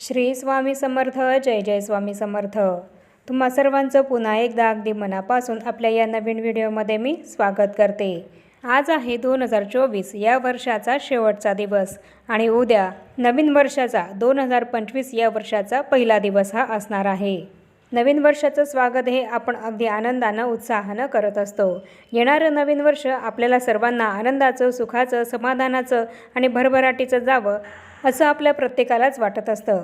श्री स्वामी समर्थ जय जय स्वामी समर्थ. तुम्हा सर्वांचं पुन्हा एकदा अगदी मनापासून आपल्या या नवीन व्हिडिओमध्ये मी स्वागत करते. आज आहे दोन हजार चोवीस या वर्षाचा शेवटचा दिवस आणि उद्या नवीन वर्षाचा दोन हजार पंचवीस या वर्षाचा पहिला दिवस हा असणार आहे. नवीन वर्षाचं स्वागत हे आपण अगदी आनंदानं उत्साहानं करत असतो. येणारं नवीन वर्ष आपल्याला सर्वांना आनंदाचं सुखाचं समाधानाचं आणि भरभराटीचं जावं असं आपल्या प्रत्येकालाच वाटत असतं.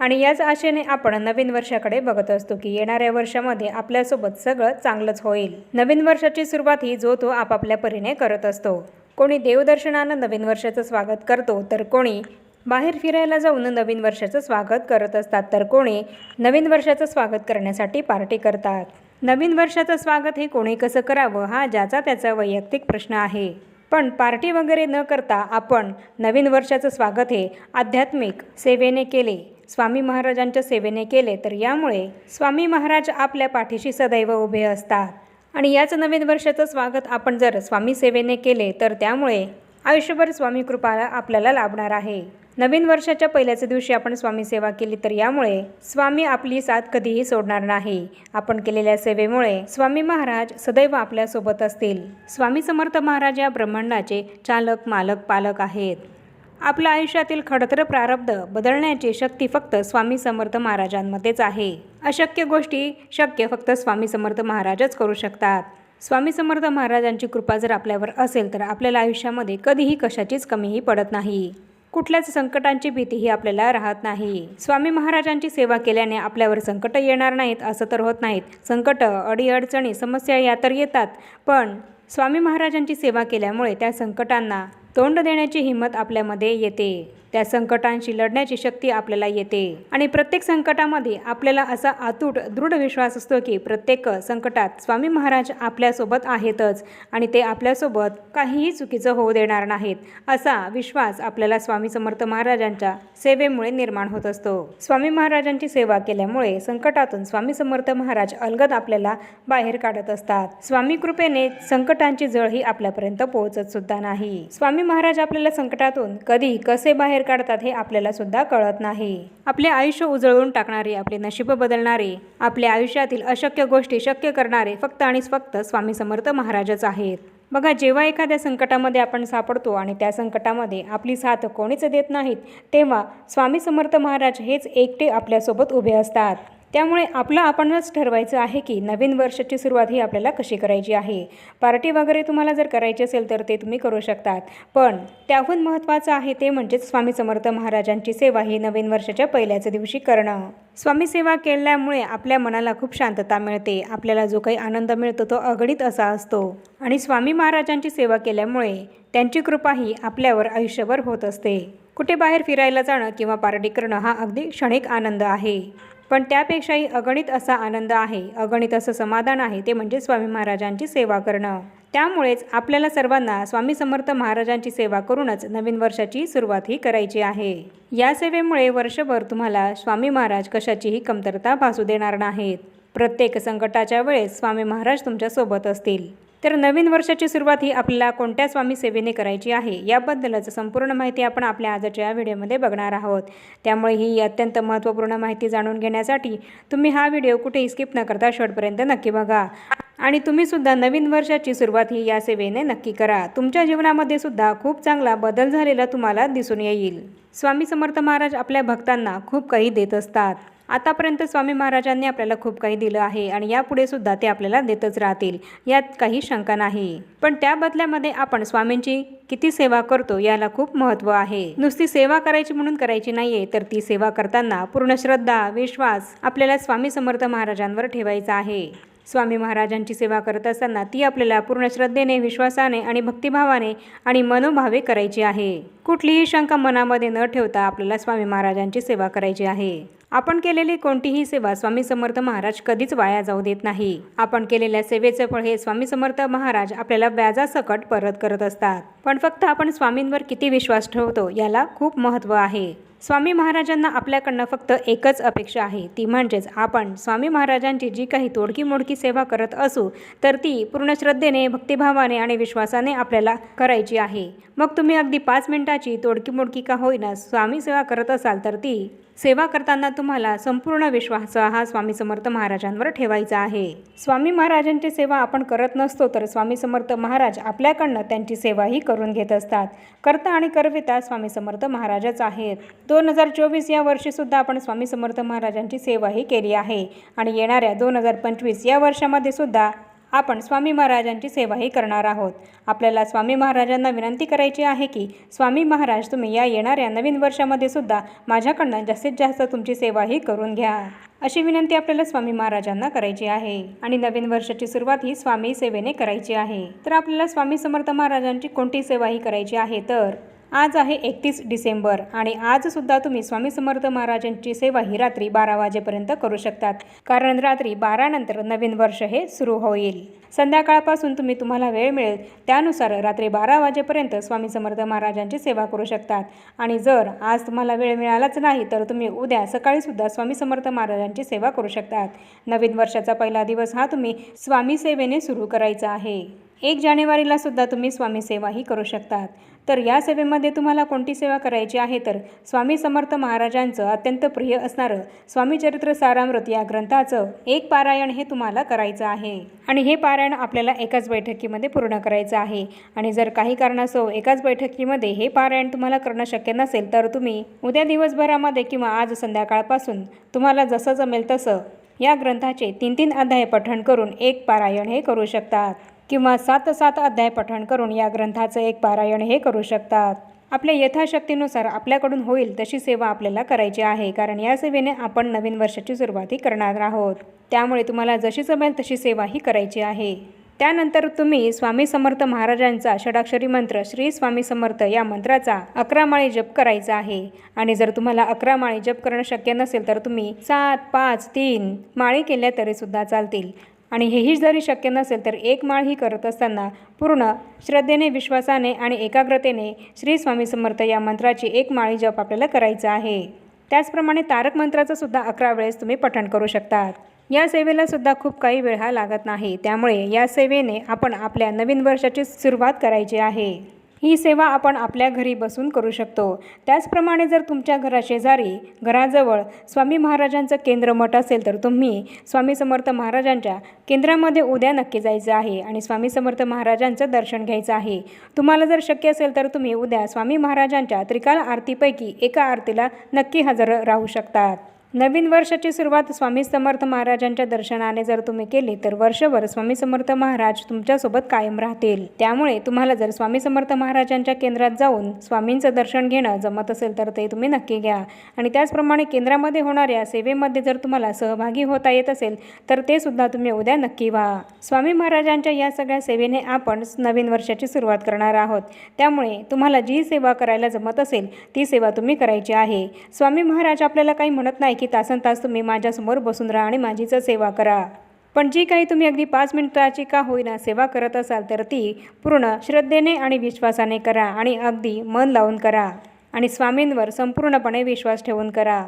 आणि याच आशेने आपण नवीन वर्षाकडे बघत असतो की येणाऱ्या वर्षामध्ये आपल्यासोबत सगळं चांगलंच होईल. नवीन वर्षाची सुरुवात ही जो तो आपापल्या परीने करत असतो. कोणी देवदर्शनानं नवीन वर्षाचं स्वागत करतो तर कोणी बाहेर फिरायला जाऊन नवीन वर्षाचं स्वागत करत असतात तर कोणी नवीन वर्षाचं स्वागत करण्यासाठी पार्टी करतात. नवीन वर्षाचं स्वागत हे कोणी कसं करावं हा ज्याचा त्याचा वैयक्तिक प्रश्न आहे. पण पार्टी वगैरे न करता आपण नवीन वर्षाचं स्वागत हे आध्यात्मिक सेवेने केले. स्वामी महाराजांच्या सेवेने केले तर यामुळे स्वामी महाराज आपल्या पाठीशी सदैव उभे असतात. आणि याच नवीन वर्षाचं स्वागत आपण जर स्वामी सेवेने केले तर त्यामुळे आयुष्यभर स्वामी कृपा आपल्याला लाभणार आहे. नवीन वर्षाच्या पहिल्याच दिवशी आपण स्वामी सेवा केली तर यामुळे स्वामी आपली साथ कधीही सोडणार नाही. आपण केलेल्या सेवेमुळे स्वामी महाराज सदैव आपल्यासोबत असतील. स्वामी समर्थ महाराज या ब्रह्मांडाचे चालक मालक पालक आहेत. आपल्या आयुष्यातील खडतर प्रारब्ध बदलण्याची शक्ती फक्त स्वामी समर्थ महाराजांमध्येच आहे. अशक्य गोष्टी शक्य फक्त स्वामी समर्थ महाराजच करू शकतात. स्वामी समर्थ महाराजांची कृपा जर आपल्यावर असेल तर आपल्याला आयुष्यामध्ये कधीही कशाचीच कमीही पडत नाही. कुठल्याच संकटांची भीतीही आपल्याला राहत नाही. स्वामी महाराजांची सेवा केल्याने आपल्यावर संकट येणार नाहीत असं तर होत नाहीत. संकट अडीअडचणी समस्या या तर येतात पण स्वामी महाराजांची सेवा केल्यामुळे त्या संकटांना तोंड देण्याची हिंमत आपल्यामध्ये येते. त्या संकटांशी लढण्याची शक्ती आपल्याला येते. आणि प्रत्येक संकटामध्ये आपल्याला असा आतूट दृढ विश्वास असतो की प्रत्येक संकटात स्वामी महाराज आपल्यासोबत आहेतच आणि ते आपल्यासोबत काहीही चुकीचं होऊ देणार नाहीत असा विश्वास आपल्याला स्वामी समर्थ महाराजांच्या सेवेमुळे निर्माण होत असतो. स्वामी महाराजांची सेवा केल्यामुळे संकटातून स्वामी समर्थ महाराज अलगद आपल्याला बाहेर काढत असतात. स्वामी कृपेने संकटांची जळ ही आपल्यापर्यंत पोहोचत सुद्धा नाही. स्वामी महाराज आपल्याला संकटातून कधी कसे बाहेर काढतात हे आपल्याला सुद्धा कळत नाही. आपले आयुष्य उजळून टाकणारे आपले नशीब बदलणारे आपल्या आयुष्यातील अशक्य गोष्टी शक्य करणारे फक्त आणि फक्त स्वामी समर्थ महाराजच आहेत. बघा जेव्हा एखाद्या संकटामध्ये आपण सापडतो आणि त्या संकटामध्ये आपली साथ कोणीच देत नाहीत तेव्हा स्वामी समर्थ महाराज हेच एकटे आपल्यासोबत उभे असतात. त्यामुळे आपलं आपणच ठरवायचं आहे की नवीन वर्षाची सुरुवात ही आपल्याला कशी करायची आहे. पार्टी वगैरे तुम्हाला जर करायची असेल तर ते तुम्ही करू शकतात. पण त्याहून महत्त्वाचं आहे ते म्हणजेच स्वामी समर्थ महाराजांची सेवा ही नवीन वर्षाच्या पहिल्याच दिवशी करणं. स्वामी सेवा केल्यामुळे आपल्या मनाला खूप शांतता मिळते. आपल्याला जो काही आनंद मिळतो तो अगणित असा असतो. आणि स्वामी महाराजांची सेवा केल्यामुळे त्यांची कृपा ही आपल्यावर आयुष्यभर होत असते. कुठे बाहेर फिरायला जाणं किंवा पार्टी करणं हा अगदी क्षणिक आनंद आहे. पण त्यापेक्षाही अगणित असा आनंद आहे अगणित असं समाधान आहे ते म्हणजे स्वामी महाराजांची सेवा करणं. त्यामुळेच आपल्याला सर्वांना स्वामी समर्थ महाराजांची सेवा करूनच नवीन वर्षाची सुरुवात ही करायची आहे. या सेवेमुळे वर्षभर तुम्हाला स्वामी महाराज कशाचीही कमतरता भासू देणार नाहीत. प्रत्येक संकटाच्या वेळेस स्वामी महाराज तुमच्यासोबत असतील. तर नवीन वर्षाची सुरुवात ही आपल्याला कोणत्या स्वामी सेवेने करायची आहे याबद्दलच संपूर्ण माहिती आपण आपल्या आजच्या या व्हिडिओमध्ये बघणार आहोत. त्यामुळे ही अत्यंत महत्त्वपूर्ण माहिती जाणून घेण्यासाठी तुम्ही हा व्हिडिओ कुठेही स्किप न करता शेवटपर्यंत नक्की बघा. आणि तुम्ही सुद्धा नवीन वर्षाची सुरुवात ही या सेवेने नक्की करा. तुमच्या जीवनामध्ये सुद्धा खूप चांगला बदल झालेला तुम्हाला दिसून येईल. स्वामी समर्थ महाराज आपल्या भक्तांना खूप काही देत असतात. आतापर्यंत स्वामी महाराजांनी आपल्याला खूप काही दिलं आहे आणि यापुढे सुद्धा ते आपल्याला देतच राहतील यात काही शंका नाही. पण त्या बदल्यामध्ये आपण स्वामींची किती सेवा करतो याला खूप महत्त्व आहे. नुसती सेवा करायची म्हणून करायची नाहीये तर ती सेवा करताना पूर्ण श्रद्धा विश्वास आपल्याला स्वामी समर्थ महाराजांवर ठेवायचा आहे. स्वामी महाराजांची सेवा करत असताना ती आपल्याला पूर्ण श्रद्धेने विश्वासाने आणि भक्तिभावाने आणि मनोभावे करायची आहे. कुठलीही शंका मनामध्ये न ठेवता आपल्याला स्वामी महाराजांची सेवा करायची आहे. आपण केलेली कोणतीही सेवा स्वामी समर्थ महाराज कधीच वाया जाऊ देत नाही. आपण केलेल्या सेवेचे फळ हे स्वामी समर्थ महाराज आपल्याला व्याजासकट परत करत असतात. पण फक्त आपण स्वामींवर किती विश्वास ठेवतो याला खूप महत्त्व आहे. स्वामी महाराजांना आपल्याकडनं फक्त एकच अपेक्षा आहे ती म्हणजेच आपण स्वामी महाराजांची जी काही तोडकी मोडकी सेवा करत असू तर ती पूर्ण श्रद्धेने भक्तिभावाने आणि विश्वासाने आपल्याला करायची आहे. मग तुम्ही अगदी पाच मिनिटाची तोडकी मोडकी का होईना स्वामी सेवा करत असाल तर ती सेवा करताना तुम्हाला संपूर्ण विश्वास हा स्वामी समर्थ महाराजांवर ठेवायचा आहे. स्वामी महाराजांची सेवा आपण करत नसतो तर स्वामी समर्थ महाराज आपल्याकडनं त्यांची सेवाही करून घेत असतात. कर्ता आणि करविता स्वामी समर्थ महाराजच आहेत. दोन हजार चोवीस या वर्षीसुद्धा आपण स्वामी समर्थ महाराजांची सेवाही केली आहे. आणि येणाऱ्या दोन हजार पंचवीस या वर्षामध्ये सुद्धा आपण स्वामी महाराजांची सेवाही करणार आहोत. आपल्याला स्वामी महाराजांना विनंती करायची आहे की स्वामी महाराज तुम्ही या येणाऱ्या नवीन वर्षामध्ये सुद्धा माझ्याकडनं जास्तीत जास्त तुमची सेवाही करून घ्या. अशी विनंती आपल्याला स्वामी महाराजांना करायची आहे. आणि नवीन वर्षाची सुरुवात ही स्वामी सेवेने करायची आहे. तर आपल्याला स्वामी समर्थ महाराजांची कोणती सेवाही करायची आहे? तर आज आहे एकतीस डिसेंबर आणि आजसुद्धा तुम्ही स्वामी समर्थ महाराजांची सेवा ही रात्री बारा वाजेपर्यंत करू शकतात. कारण रात्री बारानंतर नवीन वर्ष हे सुरू होईल. संध्याकाळपासून तुम्ही तुम्हाला वेळ मिळेल. त्यानुसार रात्री बारा वाजेपर्यंत स्वामी समर्थ महाराजांची सेवा करू शकतात. आणि जर आज तुम्हाला वेळ मिळालाच नाही तर तुम्ही उद्या सकाळीसुद्धा स्वामी समर्थ महाराजांची सेवा करू शकतात. नवीन वर्षाचा पहिला दिवस हा तुम्ही स्वामी सेवेने सुरू करायचा आहे. एक जानेवारीला सुद्धा तुम्ही स्वामी सेवाही करू शकतात. तर या सेवेमध्ये तुम्हाला कोणती सेवा करायची आहे? तर स्वामी समर्थ महाराजांचं अत्यंत प्रिय असणारं स्वामी चरित्र सारामृत या ग्रंथाचं एक पारायण हे तुम्हाला करायचं आहे. आणि हे पारायण आपल्याला एकाच बैठकीमध्ये पूर्ण करायचं आहे. आणि जर काही कारणास्तव एकाच बैठकीमध्ये हे पारायण तुम्हाला करणं शक्य नसेल तर तुम्ही उद्या दिवसभरामध्ये किंवा आज संध्याकाळपासून तुम्हाला जसं जमेल तसं या ग्रंथाचे तीन तीन अध्याय पठण करून एक पारायण हे करू शकतात. किंवा सात सात अध्याय पठण करून या ग्रंथाचं एक पारायण हे करू शकतात. आपल्या यथाशक्तीनुसार आपल्याकडून होईल तशी सेवा आपल्याला करायची आहे कारण या सेवेने आपण नवीन वर्षाची सुरुवातही करणार आहोत. त्यामुळे तुम्हाला जशी जमेल तशी सेवाही करायची आहे. त्यानंतर तुम्ही स्वामी समर्थ महाराजांचा षडाक्षरी मंत्र श्री स्वामी समर्थ या मंत्राचा अकरा माळी जप करायचा आहे. आणि जर तुम्हाला अकरा माळी जप करणं शक्य नसेल तर तुम्ही सात पाच तीन माळी केल्या तरी सुद्धा चालतील. आणि हेही जरी शक्य नसेल तर एक माळ ही करत असताना पूर्ण श्रद्धेने विश्वासाने आणि एकाग्रतेने श्री स्वामी समर्थ या मंत्राची एक माळी जप आपल्याला करायचा आहे. त्याचप्रमाणे तारक मंत्राचं सुद्धा अकरा वेळेस तुम्ही पठण करू शकतात. या सेवेला सुद्धा खूप काही वेळ हा लागत नाही. त्यामुळे या सेवेने आपण आपल्या नवीन वर्षाची सुरुवात करायची आहे. ही सेवा आपण आपल्या घरी बसून करू शकतो. त्याचप्रमाणे जर तुमच्या घराशेजारी घराजवळ स्वामी महाराजांचं केंद्र मठ असेल तर तुम्ही स्वामी समर्थ महाराजांच्या केंद्रामध्ये उद्या नक्की जायचं आहे आणि स्वामी समर्थ महाराजांचं दर्शन घ्यायचं आहे. तुम्हाला जर शक्य असेल तर तुम्ही उद्या स्वामी महाराजांच्या त्रिकाल आरतीपैकी एका आरतीला नक्की हजर राहू शकतात. नवीन वर्षाची सुरुवात स्वामी समर्थ महाराजांच्या दर्शनाने जर तुम्ही केली तर वर्षभर स्वामी समर्थ महाराज तुमच्यासोबत कायम राहतील. त्यामुळे तुम्हाला जर स्वामी समर्थ महाराजांच्या केंद्रात जाऊन स्वामींचं दर्शन घेणं जमत असेल तर ते तुम्ही नक्की घ्या. आणि त्याचप्रमाणे केंद्रामध्ये होणाऱ्या सेवेमध्ये जर तुम्हाला सहभागी होता येत असेल तर ते सुद्धा तुम्ही उद्या नक्की व्हा. स्वामी महाराजांच्या या सगळ्या सेवेने आपण नवीन वर्षाची सुरुवात करणार आहोत. त्यामुळे तुम्हाला जी सेवा करायला जमत असेल ती सेवा तुम्ही करायची आहे. स्वामी महाराज आपल्याला काही म्हणत नाही की तासन तास तुम्ही माझ्यासमोर बसून राहा आणि माझीच सेवा करा. पण जी काही तुम्ही अगदी पाच मिनिटाची का होईना सेवा करत असाल तर ती पूर्ण श्रद्धेने आणि विश्वासाने करा आणि अगदी मन लावून करा आणि स्वामींवर संपूर्णपणे विश्वास ठेवून करा.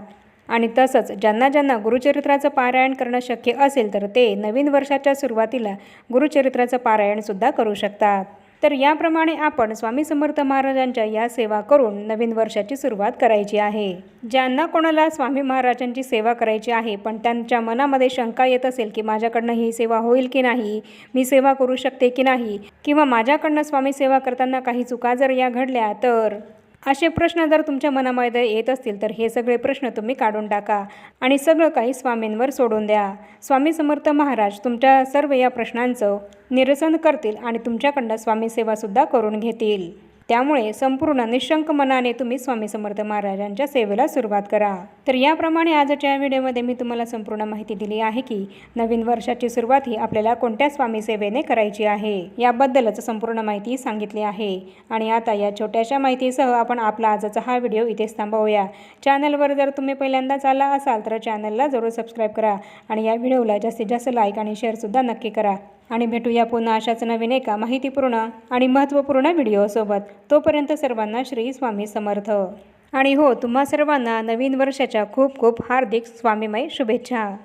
आणि तसंच ज्यांना ज्यांना गुरुचरित्राचं पारायण करणं शक्य असेल तर ते नवीन वर्षाच्या सुरुवातीला गुरुचरित्राचं पारायणसुद्धा करू शकतात. तर याप्रमाणे आपण स्वामी समर्थ महाराजांच्या या सेवा करून नवीन वर्षाची सुरुवात करायची आहे. ज्यांना कोणाला स्वामी महाराजांची सेवा करायची आहे पण त्यांच्या मनामध्ये शंका येत असेल की माझ्याकडनं ही सेवा होईल की नाही मी सेवा करू शकते की नाही किंवा माझ्याकडनं स्वामी सेवा करताना काही चुका जर या घडल्या तर? असे प्रश्न जर तुमच्या मनामध्ये येत असतील तर हे सगळे प्रश्न तुम्ही काढून टाका आणि सगळं काही स्वामींवर सोडून द्या. स्वामी समर्थ महाराज तुमच्या सर्व या प्रश्नांचं निरसन करतील आणि तुमच्याकडनं स्वामी सेवासुद्धा करून घेतील. त्यामुळे संपूर्ण निशंक मनाने तुम्ही स्वामी समर्थ महाराजांच्या सेवेला सुरुवात करा. तर याप्रमाणे आजच्या व्हिडिओमध्ये मी तुम्हाला संपूर्ण माहिती दिली आहे की नवीन वर्षाची सुरुवात ही आपल्याला कोणत्या स्वामी सेवेने करायची आहे याबद्दलच संपूर्ण माहिती सांगितली आहे. आणि आता या छोट्याशा माहितीसह आपण आपला आजचा हा व्हिडिओ इथेच थांबवूया. चॅनलवर जर तुम्ही पहिल्यांदाच आला असाल तर चॅनलला जरूर सबस्क्राईब करा आणि या व्हिडिओला जास्तीत जास्त लाईक आणि शेअरसुद्धा नक्की करा. आणि भेटूया पुन्हा अशाच नवीन एका माहितीपूर्ण आणि महत्त्वपूर्ण व्हिडिओसोबत. तोपर्यंत सर्वांना श्री स्वामी समर्थ. आणि हो तुम्हा सर्वांना नवीन वर्षाच्या खूप खूप हार्दिक स्वामीमय शुभेच्छा.